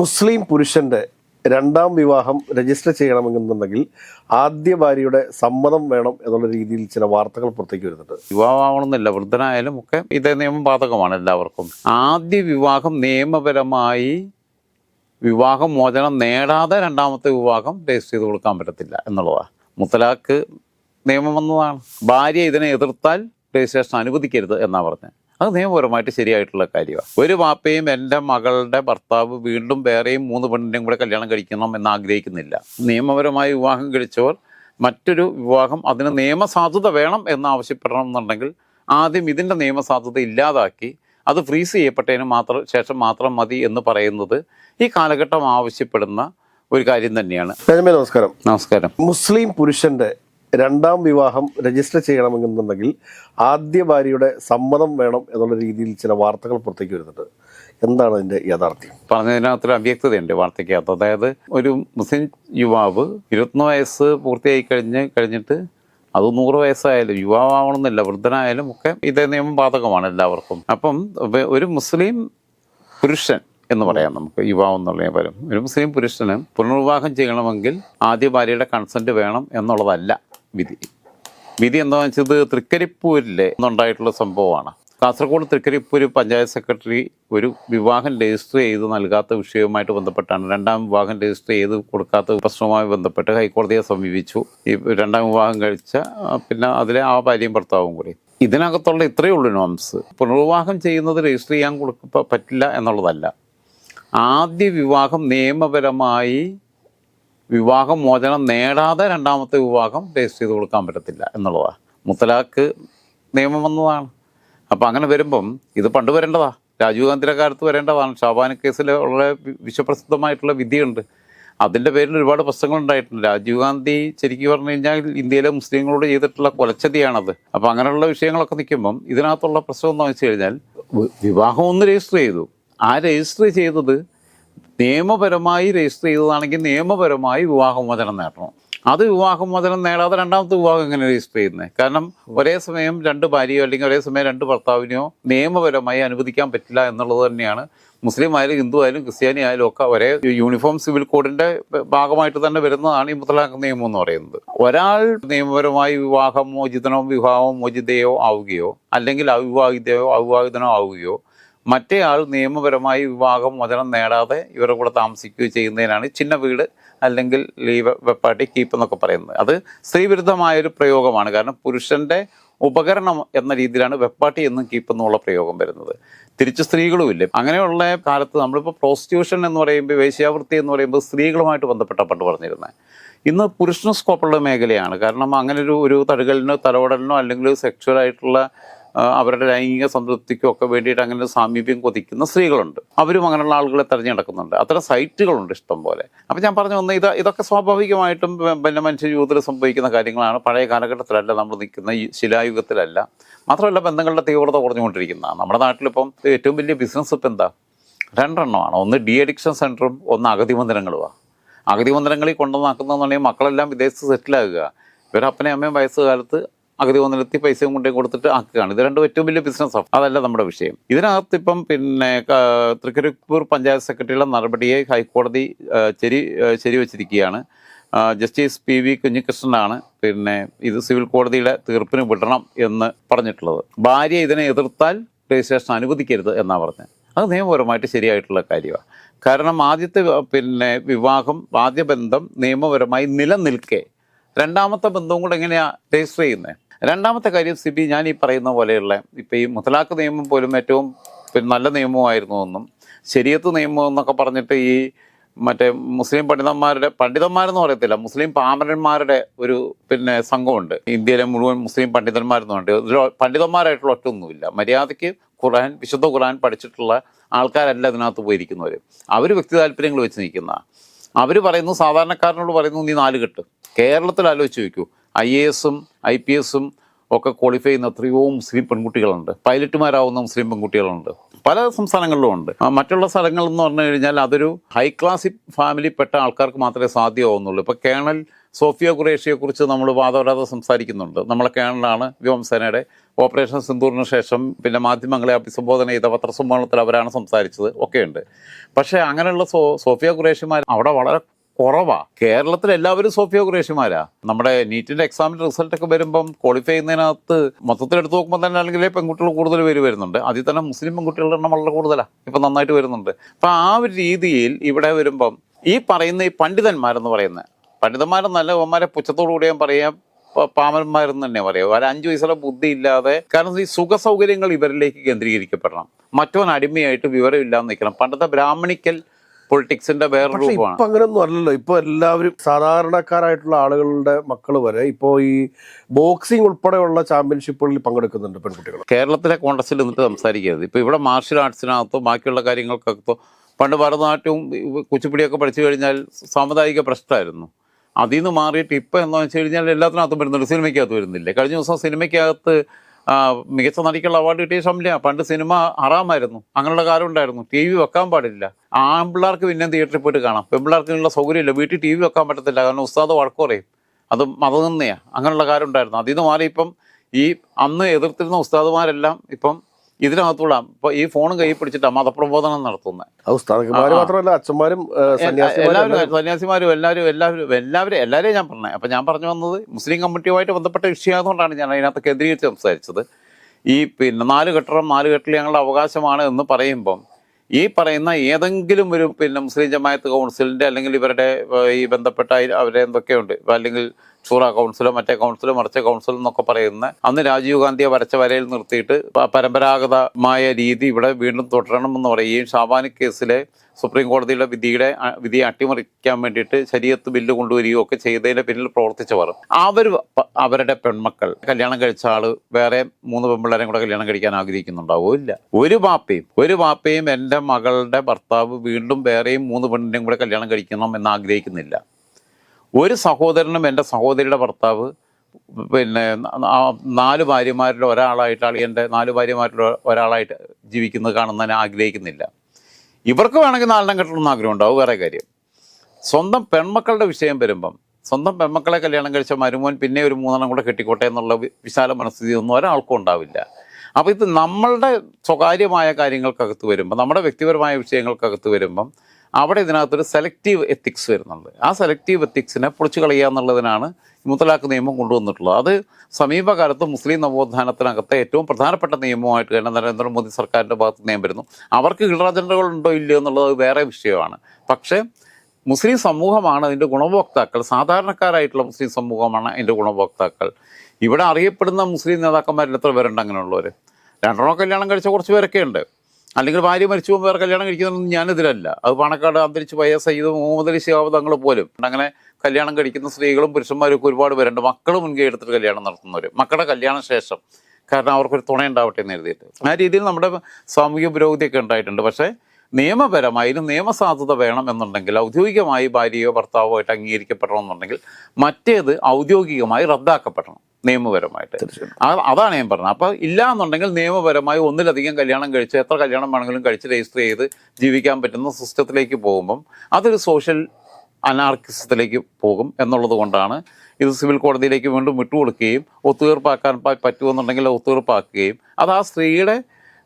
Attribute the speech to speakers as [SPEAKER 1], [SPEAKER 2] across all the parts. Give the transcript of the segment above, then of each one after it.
[SPEAKER 1] മുസ്ലിം പുരുഷന്റെ രണ്ടാം വിവാഹം രജിസ്റ്റർ ചെയ്യണമെന്നുണ്ടെങ്കിൽ ആദ്യ ഭാര്യയുടെ സമ്മതം വേണം എന്നുള്ള രീതിയിൽ ചില വാർത്തകൾ പുറത്തേക്ക് വരുന്നുണ്ട്.
[SPEAKER 2] വിവാഹമാവണമെന്നില്ല. വൃദ്ധനായാലും ഒക്കെ ഇതേ നിയമം ബാധകമാണ് എല്ലാവർക്കും. ആദ്യ വിവാഹം നിയമപരമായി വിവാഹം മോചനം നേടാതെ രണ്ടാമത്തെ വിവാഹം രജിസ്റ്റർ ചെയ്ത് കൊടുക്കാൻ പറ്റത്തില്ല എന്നുള്ളതാണ് മുത്തലാഖ് നിയമം വന്നതാണ്. ഭാര്യ ഇതിനെ എതിർത്താൽ രജിസ്ട്രേഷൻ അനുവദിക്കരുത് എന്നാണ് പറഞ്ഞത്. അത് നിയമപരമായിട്ട് ശരിയായിട്ടുള്ള കാര്യമാണ് ഒരു വാപ്പയും എന്റെ മകളുടെ ഭർത്താവ് വീണ്ടും വേറെയും മൂന്ന് പെണ്ണിന്റെയും കൂടെ കല്യാണം കഴിക്കണം എന്ന് ആഗ്രഹിക്കുന്നില്ല. നിയമപരമായി വിവാഹം കഴിച്ചവർ മറ്റൊരു വിവാഹം അതിന് നിയമസാധുത വേണം എന്ന് ആവശ്യപ്പെടണം എന്നുണ്ടെങ്കിൽ ആദ്യം ഇതിന്റെ നിയമസാധുത ഇല്ലാതാക്കി അത് ഫ്രീസ് ചെയ്യപ്പെട്ടതിന് മാത്രം ശേഷം മാത്രം മതി എന്ന് പറയുന്നത് ഈ കാലഘട്ടം ആവശ്യപ്പെടുന്ന ഒരു കാര്യം തന്നെയാണ്.
[SPEAKER 1] നമസ്കാരം.
[SPEAKER 2] നമസ്കാരം.
[SPEAKER 1] മുസ്ലിം പുരുഷന്റെ രണ്ടാം വിവാഹം രജിസ്റ്റർ ചെയ്യണമെന്നുണ്ടെങ്കിൽ ആദ്യ ഭാര്യയുടെ സമ്മതം വേണം എന്നുള്ള രീതിയിൽ ചില വാർത്തകൾ പുറത്തേക്ക് വരുന്നുണ്ട്. എന്താണ് അതിന്റെ യാഥാർത്ഥ്യം?
[SPEAKER 2] പറഞ്ഞതിനകത്തൊരു അവ്യക്തതയുണ്ട് വാർത്തയ്ക്കകത്ത്. അതായത് ഒരു മുസ്ലിം യുവാവ് ഇരുപത്തൊന്ന് വയസ്സ് പൂർത്തിയായി കഴിഞ്ഞ് കഴിഞ്ഞിട്ട് അത് നൂറ് വയസ്സായാലും യുവാവണമെന്നില്ല വൃദ്ധനായാലും ഒക്കെ ഇതേ നിയമം ബാധകമാണ് എല്ലാവർക്കും. അപ്പം ഒരു മുസ്ലിം പുരുഷൻ എന്ന് പറയാം നമുക്ക് യുവാവ് എന്നുള്ള പരം. ഒരു മുസ്ലിം പുരുഷന് പുനർവിവാഹം ചെയ്യണമെങ്കിൽ ആദ്യ ഭാര്യയുടെ കൺസെന്റ് വേണം എന്നുള്ളതല്ല. വിധി. വിധി എന്താണെന്ന് വെച്ചത്? തൃക്കരിപ്പൂരിലെ ഉണ്ടായിട്ടുള്ള സംഭവമാണ്. കാസർഗോഡ് തൃക്കരിപ്പൂർ പഞ്ചായത്ത് സെക്രട്ടറി ഒരു വിവാഹം രജിസ്റ്റർ ചെയ്ത് നൽകാത്ത വിഷയവുമായിട്ട് ബന്ധപ്പെട്ടാണ്. രണ്ടാം വിവാഹം രജിസ്റ്റർ ചെയ്ത് കൊടുക്കാത്ത പ്രശ്നവുമായി ബന്ധപ്പെട്ട് ഹൈക്കോടതിയെ സമീപിച്ചു. ഈ രണ്ടാം വിവാഹം കഴിച്ച പിന്നെ അതിലെ ആ ഭാര്യയും ഭർത്താവും കൂടി. ഇതിനകത്തുള്ള ഇത്രയേ ഉള്ളൂ നോംസ്. പുനർവിവാഹം ചെയ്യുന്നത് രജിസ്റ്റർ ചെയ്യാൻ കൊടുക്ക പറ്റില്ല എന്നുള്ളതല്ല. ആദ്യ വിവാഹം നിയമപരമായി വിവാഹം മോചനം നേടാതെ രണ്ടാമത്തെ വിവാഹം രജിസ്റ്റർ ചെയ്ത് കൊടുക്കാൻ പറ്റത്തില്ല എന്നുള്ളതാണ് മുത്തലാഖ് നിയമം വന്നതാണ്. അപ്പം അങ്ങനെ വരുമ്പം ഇത് പണ്ട് വരേണ്ടതാ. രാജീവ് ഗാന്ധിയുടെ കാലത്ത് വരേണ്ടതാണ്. ഷാബാന കേസിൽ വളരെ വിശ്വപ്രസിദ്ധമായിട്ടുള്ള വിധിയുണ്ട്. അതിന്റെ പേരിൽ ഒരുപാട് പ്രശ്നങ്ങൾ ഉണ്ടായിട്ടുണ്ട്. രാജീവ് ഗാന്ധി ശരിക്കും പറഞ്ഞു കഴിഞ്ഞാൽ ഇന്ത്യയിലെ മുസ്ലിങ്ങളോട് ചെയ്തിട്ടുള്ള കൊലച്ചതിയാണത്. അപ്പം അങ്ങനെയുള്ള വിഷയങ്ങളൊക്കെ നിൽക്കുമ്പം ഇതിനകത്തുള്ള പ്രശ്നം എന്താണെന്ന് വെച്ച് കഴിഞ്ഞാൽ വിവാഹം ഒന്ന് രജിസ്റ്റർ ചെയ്തു. ആ രജിസ്റ്റർ ചെയ്തത് നിയമപരമായി രജിസ്റ്റർ ചെയ്തതാണെങ്കിൽ നിയമപരമായി വിവാഹമോചനം നേടണം. അത് വിവാഹമോചനം നേടാതെ രണ്ടാമത്തെ വിവാഹം എങ്ങനെ രജിസ്റ്റർ ചെയ്യുന്നത് കാരണം ഒരേ സമയം രണ്ട് ഭാര്യയോ അല്ലെങ്കിൽ ഒരേ സമയം രണ്ട് ഭർത്താവിനെയോ നിയമപരമായി അനുവദിക്കാൻ പറ്റില്ല എന്നുള്ളത് തന്നെയാണ്. മുസ്ലിം ആയാലും ഹിന്ദു ആയാലും ക്രിസ്ത്യാനി ആയാലും ഒക്കെ ഒരേ യൂണിഫോം സിവിൽ കോഡിന്റെ ഭാഗമായിട്ട് തന്നെ വരുന്നതാണ് ഈ മുത്തലാഖ് നിയമം എന്ന് പറയുന്നത്. ഒരാൾ നിയമപരമായി വിവാഹമോചിതനോ വിവാഹമോചിതയോ വിവാഹം മോചിതയോ ആവുകയോ അല്ലെങ്കിൽ അവിവാഹിതയോ അവിവാഹിതനോ ആവുകയോ മറ്റേ ആൾ നിയമപരമായി വിവാഹം മോചനം നേടാതെ ഇവരുടെ കൂടെ താമസിക്കുകയോ ചെയ്യുന്നതിനാണ് ചിന്ന വീട് അല്ലെങ്കിൽ ലീവ് വെപ്പാട്ടി കീപ്പ് എന്നൊക്കെ പറയുന്നത്. അത് സ്ത്രീവിരുദ്ധമായൊരു പ്രയോഗമാണ്. കാരണം പുരുഷന്റെ ഉപകരണം എന്ന രീതിയിലാണ് വെപ്പാട്ടി എന്നും കീപ്പ് പ്രയോഗം വരുന്നത്. തിരിച്ച് സ്ത്രീകളുമില്ല. അങ്ങനെയുള്ള കാലത്ത് നമ്മളിപ്പോൾ പ്രോസ്റ്റിറ്റ്യൂഷൻ എന്ന് പറയുമ്പോൾ വേശ്യാവൃത്തി എന്ന് പറയുമ്പോൾ സ്ത്രീകളുമായിട്ട് ബന്ധപ്പെട്ട പണ്ട് പറഞ്ഞിരുന്നത് ഇന്ന് പുരുഷന് സ്കോപ്പുള്ള മേഖലയാണ്. കാരണം അങ്ങനെ ഒരു ഒരു തലോടലിനോ അല്ലെങ്കിൽ സെക്ഷുവൽ ആയിട്ടുള്ള അവരുടെ ലൈംഗിക സംതൃപ്തിക്കൊക്കെ വേണ്ടിയിട്ട് അങ്ങനെ സാമീപ്യം കൊതിക്കുന്ന സ്ത്രീകളുണ്ട്. അവരും അങ്ങനെയുള്ള ആളുകളെ തിരഞ്ഞെടുക്കുന്നുണ്ട് അത്ര സൈറ്റുകളുണ്ട് ഇഷ്ടം പോലെ. അപ്പം ഞാൻ പറഞ്ഞു വന്ന ഇത് ഇതൊക്കെ സ്വാഭാവികമായിട്ടും പിന്നെ മനുഷ്യ ജീവിതത്തിൽ സംഭവിക്കുന്ന കാര്യങ്ങളാണ്. പഴയ കാലഘട്ടത്തിലല്ല നമ്മൾ നിൽക്കുന്ന ഈ ശിലായുഗത്തിലല്ല. മാത്രമല്ല ബന്ധങ്ങളുടെ തീവ്രത കുറഞ്ഞുകൊണ്ടിരിക്കുന്നതാണ്. നമ്മുടെ നാട്ടിലിപ്പം ഏറ്റവും വലിയ ബിസിനസ് ഇപ്പം എന്താ? രണ്ടെണ്ണമാണ്. ഒന്ന് ഡി അഡിക്ഷൻ സെന്ററും ഒന്ന് അഗതി മന്ദിരങ്ങളുമാണ് അഗതി മന്ദിരങ്ങളിൽ കൊണ്ടുവന്നാക്കുന്നതെന്നുണ്ടെങ്കിൽ മക്കളെല്ലാം വിദേശത്ത് സെറ്റിലാകുക. ഇവരപ്പനെയും അമ്മയും വയസ്സുകാലത്ത് അഗതി ഒന്നിലെത്തി പൈസയും കൊണ്ടേ കൊടുത്തിട്ട് ആക്കുകയാണ്. ഇത് രണ്ടും ഏറ്റവും വലിയ ബിസിനസ്സാണ് അതല്ല നമ്മുടെ വിഷയം. ഇതിനകത്ത് ഇപ്പം പിന്നെ തൃക്കരിപ്പൂർ പഞ്ചായത്ത് സെക്രട്ടറിയുടെ നടപടിയെ ഹൈക്കോടതി ശരി ശരിവച്ചിരിക്കുകയാണ്. ജസ്റ്റിസ് പി വി കുഞ്ഞികൃഷ്ണനാണ് പിന്നെ ഇത് സിവിൽ കോടതിയുടെ തീർപ്പിന് വിടണം എന്ന് പറഞ്ഞിട്ടുള്ളത്. ഭാര്യ ഇതിനെ എതിർത്താൽ രജിസ്ട്രേഷൻ അനുവദിക്കരുത് എന്നാണ് പറഞ്ഞത്. അത് നിയമപരമായിട്ട് ശരിയായിട്ടുള്ള കാര്യമാണ് കാരണം ആദ്യത്തെ പിന്നെ വിവാഹം ആദ്യ ബന്ധം നിയമപരമായി നിലനിൽക്കെ. രണ്ടാമത്തെ ബന്ധവും കൂടെ എങ്ങനെയാണ് രജിസ്റ്റർ ചെയ്യുന്നത് രണ്ടാമത്തെ കാര്യം സിബി ഞാൻ ഈ പറയുന്ന പോലെയുള്ള ഇപ്പം ഈ മുത്തലാഖ് നിയമം പോലും ഏറ്റവും പിന്നെ നല്ല നിയമമായിരുന്നു എന്നും ശരിയത്ത് നിയമം എന്നൊക്കെ പറഞ്ഞിട്ട് ഈ മറ്റേ മുസ്ലിം പണ്ഡിതന്മാരുടെ പണ്ഡിതന്മാരെന്ന് പറയത്തില്ല മുസ്ലിം പാമരന്മാരുടെ ഒരു പിന്നെ സംഘമുണ്ട്. ഇന്ത്യയിലെ മുഴുവൻ മുസ്ലിം പണ്ഡിതന്മാരെന്നുണ്ട് ഇതിൽ പണ്ഡിതന്മാരായിട്ടുള്ള ഒറ്റൊന്നുമില്ല. മര്യാദയ്ക്ക് ഖുർആൻ വിശുദ്ധ ഖുർആൻ പഠിച്ചിട്ടുള്ള ആൾക്കാരല്ല ഇതിനകത്ത് പോയിരിക്കുന്നവർ അവർ വ്യക്തി താല്പര്യങ്ങൾ വെച്ച് നിൽക്കുന്ന അവർ പറയുന്നു സാധാരണക്കാരനോട് പറയുന്നു നീ നാല് കെട്ട്. കേരളത്തിൽ ആലോചിച്ച് നോക്കൂ ഐ എ എസും ഐ പി എസും ഒക്കെ ക്വാളിഫൈ ചെയ്യുന്ന എത്രയോ മുസ്ലിം പെൺകുട്ടികളുണ്ട്. പൈലറ്റുമാരാവുന്ന മുസ്ലിം പെൺകുട്ടികളുണ്ട്. പല സംസ്ഥാനങ്ങളിലും ഉണ്ട്. മറ്റുള്ള സ്ഥലങ്ങളിൽ എന്ന് പറഞ്ഞു കഴിഞ്ഞാൽ അതൊരു ഹൈ ക്ലാസ് ഫാമിലിപ്പെട്ട ആൾക്കാർക്ക് മാത്രമേ സാധ്യമാവുന്നുള്ളൂ. ഇപ്പോൾ കേണൽ സോഫിയ കുറേഷ്യയെക്കുറിച്ച് കുറിച്ച് നമ്മൾ വാദവരാതെ സംസാരിക്കുന്നുണ്ട്. നമ്മളെ കേണലാണ് വ്യോമസേനയുടെ ഓപ്പറേഷൻ സിന്ദൂറിന് ശേഷം പിന്നെ മാധ്യമങ്ങളെ അഭിസംബോധന ചെയ്ത പത്രസമ്മേളനത്തിൽ അവരാണ് സംസാരിച്ചത്. ഒക്കെയുണ്ട്. പക്ഷേ അങ്ങനെയുള്ള സോ സോഫിയ കുറേഷ്യമാർ അവിടെ വളരെ കുറവാ. കേരളത്തിൽ എല്ലാവരും സോഫിയോ ക്രേഷ്യമാരാ നമ്മുടെ നീറ്റിന്റെ എക്സാമിന്റെ റിസൾട്ട് ഒക്കെ വരുമ്പം ക്വാളിഫൈ ചെയ്യുന്നതിനകത്ത് മൊത്തത്തിൽ എടുത്തു നോക്കുമ്പോൾ തന്നെ അല്ലെങ്കിൽ പെൺകുട്ടികൾ കൂടുതൽ പേര് വരുന്നുണ്ട്. അതിൽ തന്നെ മുസ്ലിം പെൺകുട്ടികളുടെ എണ്ണം വളരെ കൂടുതലാണ് ഇപ്പം നന്നായിട്ട് വരുന്നുണ്ട്. അപ്പം ആ ഒരു രീതിയിൽ ഇവിടെ വരുമ്പം ഈ പറയുന്ന ഈ പണ്ഡിതന്മാരെന്ന് പറയുന്നത് പണ്ഡിതന്മാരെന്നല്ല അവന്മാരെ പുച്ഛത്തോടു കൂടി ഞാൻ പറയാം. പാമന്മാരെന്ന് തന്നെ പറയാം. ഒരു അഞ്ചു വയസ്സുള്ള ബുദ്ധി ഇല്ലാതെ കാരണം ഈ സുഖ സൗകര്യങ്ങൾ ഇവരിലേക്ക് കേന്ദ്രീകരിക്കപ്പെടണം. മറ്റവൻ അടിമയായിട്ട് വിവരമില്ലാതെ നിൽക്കണം. പണ്ടത്തെ ബ്രാഹ്മണിക്കൽ പൊളിറ്റിക്സിന്റെ വേറെ രൂപമാണ്.
[SPEAKER 1] ഇപ്പൊ അങ്ങനെയൊന്നും അല്ലല്ലോ. ഇപ്പൊ എല്ലാവരും സാധാരണക്കാരായിട്ടുള്ള ആളുകളുടെ മക്കൾ വരെ ഇപ്പോ ഈ ബോക്സിംഗ് ഉൾപ്പെടെയുള്ള ചാമ്പ്യൻഷിപ്പുകളിൽ പങ്കെടുക്കുന്നുണ്ട് പെൺകുട്ടികൾ
[SPEAKER 2] കേരളത്തിലെ കോൺഗ്രസിൽ നിന്നിട്ട് സംസാരിക്കരുത്. ഇപ്പൊ ഇവിടെ മാർഷ്യൽ ആർട്സിനകത്തോ ബാക്കിയുള്ള കാര്യങ്ങൾക്കകത്തോ പണ്ട് ഭരതനാട്യവും കുച്ചിപ്പിടിയൊക്കെ പഠിച്ചു കഴിഞ്ഞാൽ സാമുദായിക പ്രശ്നമായിരുന്നു. അതിൽ നിന്ന് മാറിയിട്ട് ഇപ്പം എന്താണെന്ന് വെച്ച് കഴിഞ്ഞാൽ എല്ലാത്തിനകത്തും വരുന്നുണ്ട്. സിനിമയ്ക്കകത്ത് വരുന്നില്ലേ? കഴിഞ്ഞ ദിവസം സിനിമയ്ക്കകത്ത് മികച്ച നടിക്കുള്ള അവാർഡ് കിട്ടിയ സമയം പണ്ട് സിനിമ ആറാമായിരുന്നു അങ്ങനെയുള്ള കാലം ഉണ്ടായിരുന്നു. ടി വി വെക്കാൻ പാടില്ല. ആൺപിള്ളേർക്ക് പിന്നെ തിയേറ്ററിൽ പോയിട്ട് കാണാം. പെൺപിള്ളേർക്കുള്ള സൗകര്യമില്ല. വീട്ടിൽ ടി വി വെക്കാൻ പറ്റത്തില്ല. കാരണം ഉസ്താദ് വഴക്കുറയും അത് മതനിന്നയാണ് അങ്ങനെയുള്ള കാര്യം ഉണ്ടായിരുന്നു. അതിൽ നിന്ന് മാറി ഇപ്പം ഈ അന്ന് എതിർത്തിരുന്ന ഉസ്താദുമാരെല്ലാം ഇപ്പം ഇതിനകത്തുള്ള ഈ ഫോണും കൈ പിടിച്ചിട്ടാണ് മതപ്രബോധനം നടത്തുന്നത്
[SPEAKER 1] മാത്രമല്ല അച്ഛന്മാരും
[SPEAKER 2] എല്ലാവരും
[SPEAKER 1] എല്ലാം-
[SPEAKER 2] സന്യാസിമാരും എല്ലാവരും എല്ലാവരും. എല്ലാവരും എല്ലാവരെയും ഞാൻ പറഞ്ഞത് അപ്പം ഞാൻ പറഞ്ഞു വന്നത് മുസ്ലിം കമ്മിറ്റിയുമായിട്ട് ബന്ധപ്പെട്ട വിഷയമായതുകൊണ്ടാണ് ഞാൻ അതിനകത്ത് കേന്ദ്രീകരിച്ച് സംസാരിച്ചത്. ഈ പിന്നെ നാല് കെട്ടറം നാല് കെട്ടിൽ ഞങ്ങളുടെ അവകാശമാണ് എന്ന് പറയുമ്പം ഈ പറയുന്ന ഏതെങ്കിലും ഒരു പിന്നെ മുസ്ലിം ജമായത്ത് കൗൺസിലിന്റെ അല്ലെങ്കിൽ ഇവരുടെ ഈ ബന്ധപ്പെട്ട അവരെ എന്തൊക്കെയുണ്ട്? അല്ലെങ്കിൽ ഷൂറ കൗൺസിലോ മറ്റേ കൗൺസിലോ മറിച്ച കൗൺസിലോ എന്നൊക്കെ പറയുന്ന അന്ന് രാജീവ് ഗാന്ധിയെ വരച്ച വരയിൽ നിർത്തിയിട്ട് പരമ്പരാഗതമായ രീതി ഇവിടെ വീണ്ടും തുടരണമെന്ന് പറയുകയും ഷാബാനി കേസിലെ സുപ്രീം കോടതിയുടെ വിധിയുടെ വിധിയെ അട്ടിമറിക്കാൻ വേണ്ടിയിട്ട് ശരീരത്ത് ബില്ല് കൊണ്ടുവരികയോ ഒക്കെ ചെയ്തതിന്റെ പിന്നിൽ പ്രവർത്തിച്ചവർ. അവർ അവരുടെ പെൺമക്കൾ കല്യാണം കഴിച്ച ആൾ വേറെ മൂന്ന് പെൺപിള്ളേരെയും കൂടെ കല്യാണം കഴിക്കാൻ ആഗ്രഹിക്കുന്നുണ്ടാവോ ഇല്ല. ഒരു പാപ്പയും ഒരു പാപ്പയും എന്റെ മകളുടെ ഭർത്താവ് വീണ്ടും വേറെയും മൂന്ന് പെണ്ണിന്റെയും കൂടെ കല്യാണം കഴിക്കണം എന്ന് ആഗ്രഹിക്കുന്നില്ല. ഒരു സഹോദരനും എന്റെ സഹോദരിയുടെ ഭർത്താവ് പിന്നെ നാല് ഭാര്യമാരിൽ ഒരാളായിട്ടാണ് എന്റെ നാല് ഭാര്യമാരിൽ ഒരാളായിട്ട് ജീവിക്കുന്നത് ഞാൻ ആഗ്രഹിക്കുന്നില്ല. ഇവർക്ക് വേണമെങ്കിൽ നാലെണ്ണം കെട്ടണമെന്ന് ആഗ്രഹം ഉണ്ടാവും വേറെ കാര്യം. സ്വന്തം പെൺമക്കളുടെ വിഷയം വരുമ്പം സ്വന്തം പെൺമക്കളെ കല്യാണം കഴിച്ച മരുമോൻ പിന്നെ ഒരു മൂന്നെണ്ണം കൂടെ കെട്ടിക്കോട്ടെ എന്നുള്ള വിശാല മനസ്ഥിതി ഒന്നും ഒരാൾക്കും ഉണ്ടാവില്ല. അപ്പോൾ ഇത് നമ്മളുടെ സ്വകാര്യമായ കാര്യങ്ങൾക്കകത്ത് വരുമ്പോൾ നമ്മുടെ വ്യക്തിപരമായ വിഷയങ്ങൾക്കകത്ത് വരുമ്പം അവിടെ ഇതിനകത്തൊരു സെലക്റ്റീവ് എത്തിക്സ് വരുന്നുണ്ട്. ആ സെലക്റ്റീവ് എത്തിക്സിനെ പൊളിച്ചു കളയുക എന്നുള്ളതിനാണ് മുത്തലാഖ് നിയമം കൊണ്ടുവന്നിട്ടുള്ളത്. അത് സമീപകാലത്ത് മുസ്ലിം നവോത്ഥാനത്തിനകത്തെ ഏറ്റവും പ്രധാനപ്പെട്ട നിയമമായിട്ട് തന്നെ നരേന്ദ്രമോദി സർക്കാരിന്റെ ഭാഗത്ത് നിയമം വരുന്നു. അവർക്ക് കിളർ ഉണ്ടോ ഇല്ലയോ എന്നുള്ളത് വേറെ വിഷയമാണ്. പക്ഷേ മുസ്ലിം സമൂഹമാണ് അതിന്റെ ഗുണഭോക്താക്കൾ. സാധാരണക്കാരായിട്ടുള്ള മുസ്ലിം സമൂഹമാണ് അതിന്റെ ഗുണഭോക്താക്കൾ. ഇവിടെ അറിയപ്പെടുന്ന മുസ്ലിം നേതാക്കന്മാരിൽ എത്ര പേരുണ്ട് അങ്ങനെയുള്ളവർ രണ്ടെണ്ണം കല്യാണം കഴിച്ച കുറച്ച് പേരൊക്കെ ഉണ്ട് അല്ലെങ്കിൽ ഭാര്യ മരിച്ചു പോകുമ്പോൾ വേറെ കല്യാണം കഴിക്കുന്നതൊന്നും ഞാനെതിരല്ല. അത് പണക്കാട് അന്തരിച്ച് പോയ സയ്യിദ് മുഹമ്മദ് അലി ശിഹാബ് തങ്ങൾ പോലും. അങ്ങനെ കല്യാണം കഴിക്കുന്ന സ്ത്രീകളും പുരുഷന്മാരും ഒക്കെ ഒരുപാട് പേരുണ്ട്. മക്കൾ മുൻകൈ എടുത്തിട്ട് കല്യാണം നടത്തുന്നവർ മക്കളുടെ കല്യാണ ശേഷം. കാരണം അവർക്കൊരു തുണയുണ്ടാവട്ടെ എന്ന് എഴുതിയിട്ട് ആ രീതിയിൽ നമ്മുടെ സാമൂഹിക പുരോഗതിയൊക്കെ ഉണ്ടായിട്ടുണ്ട്. പക്ഷേ നിയമപരമായി ഇതിന് നിയമസാധുത വേണം എന്നുണ്ടെങ്കിൽ ഔദ്യോഗികമായി ഭാര്യയോ ഭർത്താവോ ആയിട്ട് അംഗീകരിക്കപ്പെടണമെന്നുണ്ടെങ്കിൽ മറ്റേത് ഔദ്യോഗികമായി റദ്ദാക്കപ്പെടണം നിയമപരമായിട്ട്. അതാണ് ഞാൻ പറഞ്ഞത്. അപ്പോൾ ഇല്ല എന്നുണ്ടെങ്കിൽ നിയമപരമായി ഒന്നിലധികം കല്യാണം കഴിച്ച് എത്ര കല്യാണം വേണമെങ്കിലും കഴിച്ച് രജിസ്റ്റർ ചെയ്ത് ജീവിക്കാൻ പറ്റുന്ന സിസ്റ്റത്തിലേക്ക് പോകുമ്പം അതൊരു സോഷ്യൽ അനാർക്കിസത്തിലേക്ക് പോകും എന്നുള്ളത് കൊണ്ടാണ് ഇത് സിവിൽ കോടതിയിലേക്ക് വീണ്ടും വിട്ടുകൊടുക്കുകയും ഒത്തുതീർപ്പാക്കാൻ പറ്റുമെന്നുണ്ടെങ്കിൽ ഒത്തുതീർപ്പാക്കുകയും അത് ആ സ്ത്രീയുടെ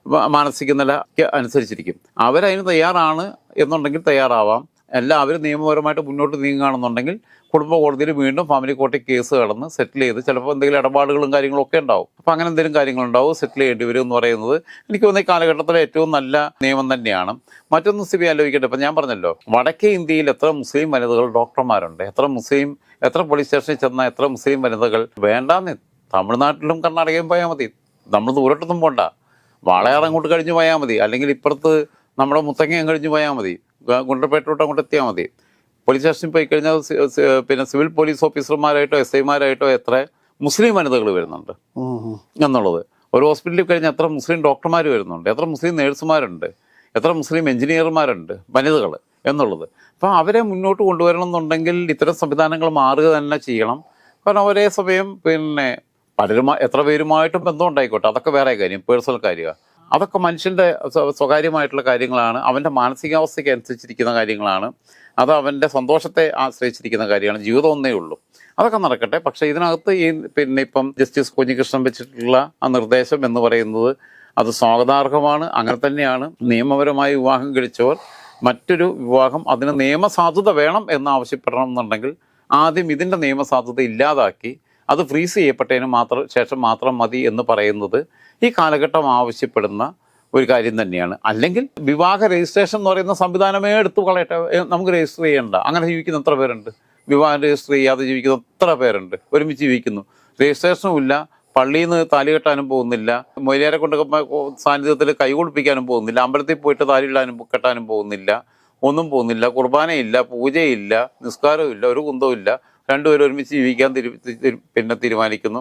[SPEAKER 2] മാനസിക നിലയ്ക്ക് അനുസരിച്ചിരിക്കും. അവരതിന് തയ്യാറാണ് എന്നുണ്ടെങ്കിൽ തയ്യാറാവാം. എല്ലാവരും നിയമപരമായിട്ട് മുന്നോട്ട് നീങ്ങുകയാണെന്നുണ്ടെങ്കിൽ കുടുംബ കോടതിയിൽ വീണ്ടും ഫാമിലി കോർട്ടിൽ കേസ് കടന്ന് സെറ്റിൽ ചെയ്ത് ചിലപ്പോൾ എന്തെങ്കിലും ഇടപാടുകളും കാര്യങ്ങളും ഒക്കെ ഉണ്ടാവും. അപ്പോൾ അങ്ങനെ എന്തെങ്കിലും കാര്യങ്ങളുണ്ടാവും? സെറ്റിൽ ചെയ്യേണ്ടി വരും എന്ന് പറയുന്നത് എനിക്ക് തോന്നുന്ന കാലഘട്ടത്തിലെ ഏറ്റവും നല്ല നിയമം തന്നെയാണ്. മറ്റൊന്ന് സ്ഥിതി ആലോചിക്കട്ടെ. ഇപ്പം ഞാൻ പറഞ്ഞല്ലോ വടക്കേ ഇന്ത്യയിൽ എത്ര മുസ്ലിം വനിതകൾ ഡോക്ടർമാരുണ്ട്. എത്ര മുസ്ലിം എത്ര പോലീസ് സ്റ്റേഷനിൽ ചെന്ന എത്ര മുസ്ലിം വനിതകൾ. വേണ്ടാന്ന്. തമിഴ്നാട്ടിലും കർണാടകയും പോയാൽ മതി. നമ്മൾ ദൂരത്തൊന്നും പോണ്ട. വാളയാർ അങ്ങോട്ട് കഴിഞ്ഞ് പോയാൽ മതി. അല്ലെങ്കിൽ ഇപ്പുറത്ത് നമ്മുടെ മുത്തങ്ങയും കഴിഞ്ഞ് പോയാൽ മതി. ഗ- ഗുണ്ടർപേട്ടോട്ട് അങ്ങോട്ട് എത്തിയാൽ മതി. പോലീസ് സ്റ്റേഷനിൽ പോയി കഴിഞ്ഞാൽ പിന്നെ സിവിൽ പോലീസ് ഓഫീസർമാരായിട്ടോ എസ് ഐമാരായിട്ടോ എത്ര മുസ്ലിം വനിതകൾ വരുന്നുണ്ട്. എന്നുള്ളത്. ഒരു ഹോസ്പിറ്റലിൽ കഴിഞ്ഞാൽ എത്ര മുസ്ലിം ഡോക്ടർമാർ വരുന്നുണ്ട് എത്ര മുസ്ലിം നേഴ്സുമാരുണ്ട് എത്ര മുസ്ലിം എഞ്ചിനീയർമാരുണ്ട് വനിതകൾ എന്നുള്ളത്. അപ്പോൾ അവരെ മുന്നോട്ട് കൊണ്ടുവരണം എന്നുണ്ടെങ്കിൽ ഇത്തരം സംവിധാനങ്ങൾ മാറുക തന്നെ ചെയ്യണം. കാരണം ഒരേ സമയം പിന്നെ പലരും എത്ര പേരുമായിട്ടും ബന്ധം ഉണ്ടായിക്കോട്ടെ അതൊക്കെ വേറെ കാര്യം പേഴ്സണൽ കാര്യമാണ് അതൊക്കെ മനുഷ്യന്റെ സ്വകാര്യമായിട്ടുള്ള കാര്യങ്ങളാണ്. അവന്റെ മാനസികാവസ്ഥയ്ക്ക് അനുസരിച്ചിരിക്കുന്ന കാര്യങ്ങളാണ്. അത് അവന്റെ സന്തോഷത്തെ ആശ്രയിച്ചിരിക്കുന്ന കാര്യമാണ്. ജീവിതം ഒന്നേ ഉള്ളൂ. അതൊക്കെ നടക്കട്ടെ. പക്ഷേ ഇതിനകത്ത് ഈ പിന്നെ ഇപ്പം ജസ്റ്റിസ് കുഞ്ഞികൃഷ്ണൻ വെച്ചിട്ടുള്ള ആ നിർദ്ദേശം എന്ന് പറയുന്നത് അത് സ്വാഗതാർഹമാണ് അങ്ങനെ തന്നെയാണ്. നിയമപരമായി വിവാഹം കഴിച്ചവർ മറ്റൊരു വിവാഹം അതിന് നിയമസാധുത വേണം എന്ന് ആവശ്യപ്പെടണം എന്നുണ്ടെങ്കിൽ ആദ്യം ഇതിന്റെ നിയമസാധുത ഇല്ലാതാക്കി അത് ഫ്രീസ് ചെയ്യപ്പെട്ടതിന് മാത്രം ശേഷം മാത്രം മതി എന്ന് പറയുന്നത് ഈ കാലഘട്ടം ആവശ്യപ്പെടുന്ന ഒരു കാര്യം തന്നെയാണ്. അല്ലെങ്കിൽ വിവാഹ രജിസ്ട്രേഷൻ എന്ന് പറയുന്ന സംവിധാനമേ എടുത്തു കളയട്ടെ. നമുക്ക് രജിസ്റ്റർ ചെയ്യണ്ട. അങ്ങനെ ജീവിക്കുന്ന എത്ര പേരുണ്ട്? വിവാഹം രജിസ്റ്റർ ചെയ്യാതെ ജീവിക്കുന്ന എത്ര പേരുണ്ട്? ഒരുമിച്ച് ജീവിക്കുന്നു. രജിസ്ട്രേഷനും ഇല്ല. പള്ളിയിൽ നിന്ന് താലി കെട്ടാനും പോകുന്നില്ല. മൊയിലേരെ കൊണ്ട് സാന്നിധ്യത്തിൽ കൈ കുളിപ്പിക്കാനും പോകുന്നില്ല. അമ്പലത്തിൽ പോയിട്ട് താലി ഇടാനും കെട്ടാനും പോകുന്നില്ല. ഒന്നും പോകുന്നില്ല. കുർബാനയില്ല. പൂജയില്ല. നിസ്കാരവും ഇല്ല. ഒരു കുന്തവും ഇല്ല. രണ്ടുപേരും ഒരുമിച്ച് ജീവിക്കാൻ പിന്നെ തീരുമാനിക്കുന്നു.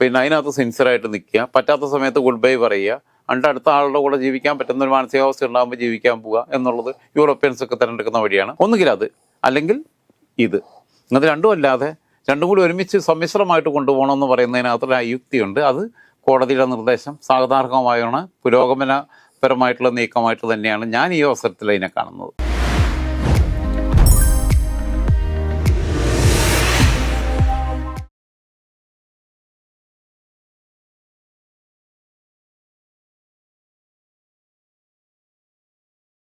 [SPEAKER 2] പിന്നെ അതിനകത്ത് സിൻസിയറായിട്ട് നിൽക്കുക. പറ്റാത്ത സമയത്ത് ഗുഡ് ബൈ പറയുക. അണ്ട് അടുത്ത ആളുടെ കൂടെ ജീവിക്കാൻ പറ്റുന്ന ഒരു മാനസികാവസ്ഥ ഉണ്ടാകുമ്പോൾ ജീവിക്കാൻ പോവുക എന്നുള്ളത് യൂറോപ്യൻസ് ഒക്കെ തിരഞ്ഞെടുക്കുന്ന വഴിയാണ്. ഒന്നുകിൽ അത് അല്ലെങ്കിൽ ഇത്. അത് രണ്ടും അല്ലാതെ രണ്ടും കൂടി ഒരുമിച്ച് സമ്മിശ്രമായിട്ട് കൊണ്ടുപോകണമെന്ന് പറയുന്നതിനകത്തൊരു അയുക്തിയുണ്ട്. അത് കോടതിയുടെ നിർദ്ദേശം സാധാർഹമായാണ് പുരോഗമനപരമായിട്ടുള്ള നീക്കമായിട്ട് തന്നെയാണ് ഞാൻ ഈ അവസരത്തിൽ അതിനെ കാണുന്നത്.